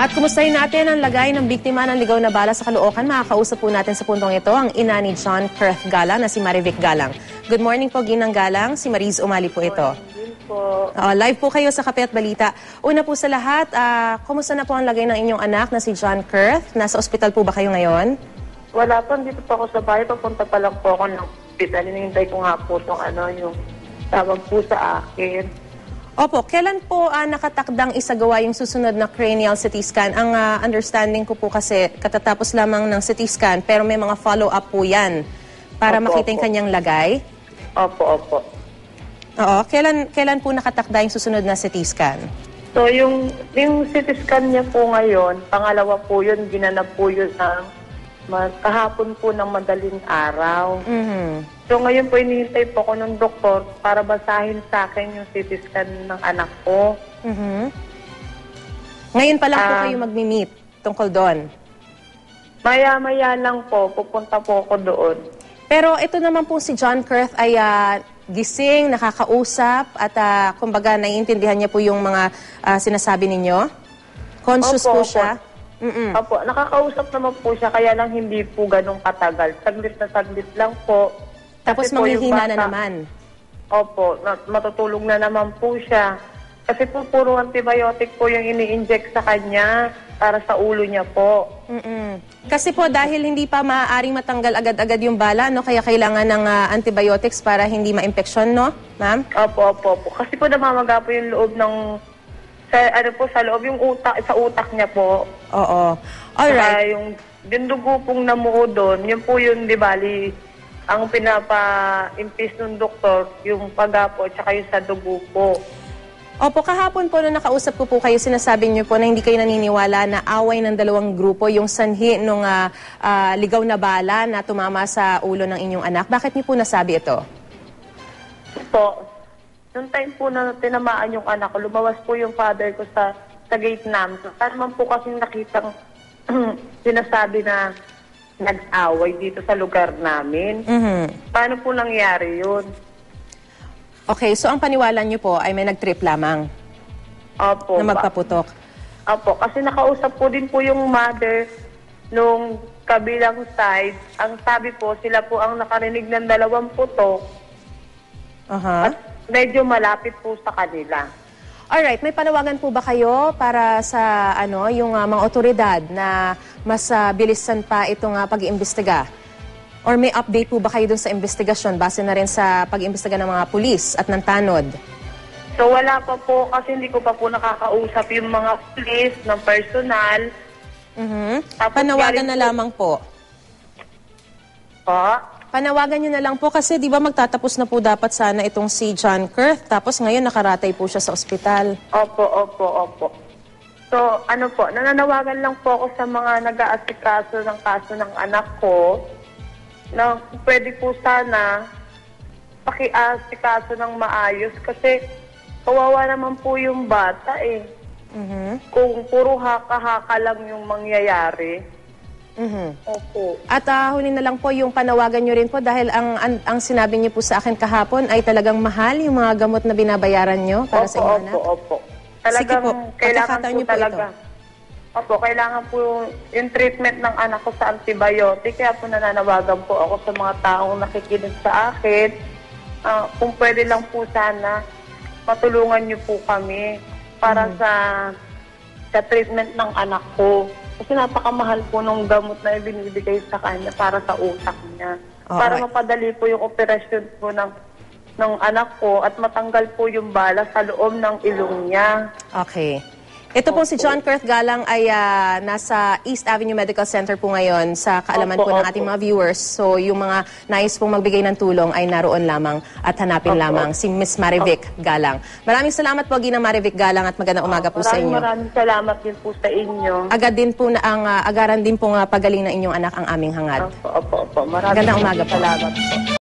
At kumustahin natin ang lagay ng biktima ng ligaw na bala sa Caloocan. Makakausap po natin sa puntong ito ang ina ni John Perth Galang na si Marivic Galang. Good morning po, Ginang Galang. Si Mariz Umali po ito. Po. Uh, live po kayo sa Kape at Balita. Una po sa lahat, ah, kumusta na po ang lagay ng inyong anak na si John Kurth? Nasa ospital po ba kayo ngayon? Wala pa, dito po ako sa bahay. Papunta pa lang po ako ng hospital. Hinihintay ko nga po itong ano, yung tawag po sa akin. Opo, kailan po ah, nakatakdang isagawa yung susunod na cranial CT scan? Ang ah, understanding ko po kasi katatapos lamang ng CT scan pero may mga follow-up po yan para Opo, makita yung opo. kanyang lagay. Opo, opo. Oo, kailan, kailan po nakatakda yung susunod na CT scan? So, yung, yung CT scan niya po ngayon, pangalawa po yun, ginanap po yun ng ma- kahapon po ng madaling araw. Mhm. So, ngayon po hinihintay po ako ng doktor para basahin sa akin yung CT scan ng anak ko. Mhm. Ngayon pa lang po Ah. kayo magmi-meet tungkol doon. Maya-maya lang po, pupunta po ako doon. Pero ito naman po si John Kurth ay ah, gising, nakakausap at ah, kumbaga naiintindihan niya po yung mga ah, sinasabi ninyo. Conscious Opo, po opo. Mm-mm. Opo, nakakausap naman po siya, kaya lang hindi po ganong katagal. Saglit na saglit lang po. Tapos Kasi po yung manghihina na bata- naman. Opo, na- matutulog na naman po siya. Kasi po puro antibiotic po yung ini-inject sa kanya para sa ulo niya po. Mm-mm. Kasi po dahil hindi pa maaaring matanggal agad-agad yung bala, no, kaya kailangan ng ah, antibiotics para hindi ma-infection, no, ma'am? Opo, opo, opo. Kasi po namamaga po yung loob ng sa ano po sa loob yung utak sa utak niya po. Oo. Saka Alright. yung, yung dugo pong namuo doon, yun po yung di bali ang pinapa-impis ng doktor, yung pagapo at saka yung sa dugo po. Opo, kahapon po nung nakausap ko po kayo, sinasabi niyo po na hindi kayo naniniwala na away ng dalawang grupo yung sanhi nung ah, ah, ligaw na bala na tumama sa ulo ng inyong anak. Bakit niyo po nasabi ito? Po, nung time po na tinamaan yung anak ko, lumawas po yung father ko sa sa gate namin. Para man po kasing nakitang sinasabi na nag-away dito sa lugar namin. Mhm. Paano po nangyari yun? Okay, so ang paniwala niyo po ay may nag-trip lamang Opo. na ba- magpaputok. Opo, kasi nakausap po din po yung mother nung kabilang side. Ang sabi po, sila po ang nakarinig ng dalawang putok Aha. Medyo malapit po sa kanila. Alright, may panawagan po ba kayo para sa ano yung ah, mga otoridad na mas ah, bilisan pa itong ah, pag-iimbestiga? Or may update po ba kayo dun sa investigasyon base na rin sa pag-iimbestiga ng mga pulis at ng tanod? So wala pa po kasi hindi ko pa po nakakausap yung mga police ng personal. Mhm. Tapos Panawagan galing na po- lamang po. Po. Panawagan nyo na lang po kasi di ba magtatapos na po dapat sana itong si John Kurth tapos ngayon nakaratay po siya sa ospital. Opo, opo, opo. So ano po, nananawagan lang po ako sa mga nag-aasikaso ng kaso ng anak ko na pwede po sana pakiasikaso ng maayos kasi kawawa naman po yung bata eh. Mhm. Kung puro haka-haka lang yung mangyayari. Mhm. Opo. At ah, huli na lang po yung panawagan nyo rin po dahil ang, ang, ang sinabi niyo po sa akin kahapon ay talagang mahal yung mga gamot na binabayaran nyo para sa opo, inyong anak. opo, opo. Sige Talagang po, kailangan pagkakataon po niyo po talaga. Opo, kailangan po yung treatment ng anak ko sa antibiotic. Kaya po nananawagan po ako sa mga taong nakikinig sa akin. Ah, kung pwede lang po sana, matulungan niyo po kami para Mm. sa sa treatment ng anak ko. Kasi napakamahal po ng gamot na ibinibigay sa kanya para sa utak niya. Oo, para mapadali po yung operasyon po ng ng anak ko at matanggal po yung bala sa loob ng ilong niya. Okay. Ito pong si John Kurth Galang ay ah, nasa East Avenue Medical Center po ngayon sa kaalaman Opo, po ng opo. ating mga viewers. So yung mga nais pong magbigay ng tulong ay naroon lamang at hanapin Opo. lamang si Miss Marivic Galang. Maraming salamat po Gina Marivic Galang at magandang umaga po sa Maraming inyo. maraming salamat din po sa inyo. Agad din po na ang ah, agaran din po nga pagaling ng inyong anak ang aming hangad. Opo, opo, opo. Maraming Magandang umaga po. salamat po.